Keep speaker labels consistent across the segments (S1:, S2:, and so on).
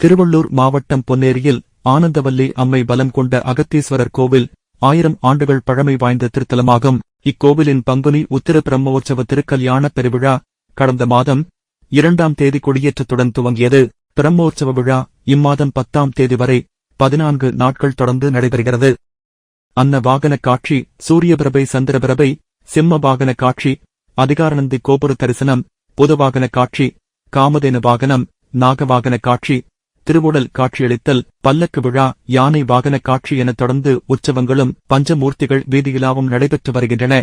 S1: திருவள்ளூர் மாவட்டம் பொன்னேரியில் ஆனந்தவல்லி அம்மை பலம் கொண்ட அகத்தீஸ்வரர் கோவில் ஆயிரம் ஆண்டுகள் பழமை வாய்ந்த திருத்தலமாகும். இக்கோவிலின் பங்குனி உத்திர பிரம்மோற்சவ திருக்கல்யாண பெருவிழா கடந்த மாதம் இரண்டாம் தேதி கொடியேற்றத்துடன் துவங்கியது. பிரம்மோற்சவ விழா இம்மாதம் பத்தாம் தேதி வரை பதினான்கு நாட்கள் தொடர்ந்து நடைபெறுகிறது. அன்ன வாகன காட்சி சூரியபிரபை சந்திரபிரபை சிம்ம வாகன காட்சி அதிகாரநந்தி கோபுர தரிசனம் புதவாகன காட்சி காமதேனு வாகனம் நாகவாகன காட்சி திருவுடல் காட்சியளித்தல் பல்லக்கு விழா யானை வாகன காட்சி என தொடர்ந்து உற்சவங்களும் பஞ்சமூர்த்திகள் வீதியிலாவும் நடைபெற்று வருகின்றன.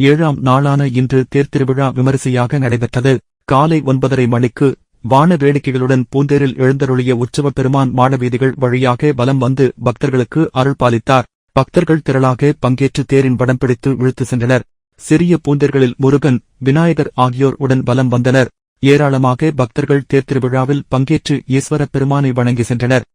S1: ஏழாம் நாளான இன்று தேர்திருவிழா விமரிசையாக நடைபெற்றது. காலை ஒன்பதரை மணிக்கு வான வேடிக்கைகளுடன் பூந்தேரில் எழுந்தருளிய உற்சவ பெருமான் மாடவீதிகள் வழியாக வலம் வந்து பக்தர்களுக்கு அருள் பாலித்தார். பக்தர்கள் திரளாக பங்கேற்று தேரின் வடம் பிடித்து இழுத்து சென்றனர். சிறிய பூந்தேர்களில் முருகன் விநாயகர் ஆகியோர் உடன் வலம் வந்தனர். ஏராளமாக பக்தர்கள் தேர்திருவிழாவில் பங்கேற்று ஈஸ்வர பெருமானை வணங்கி சென்றனர்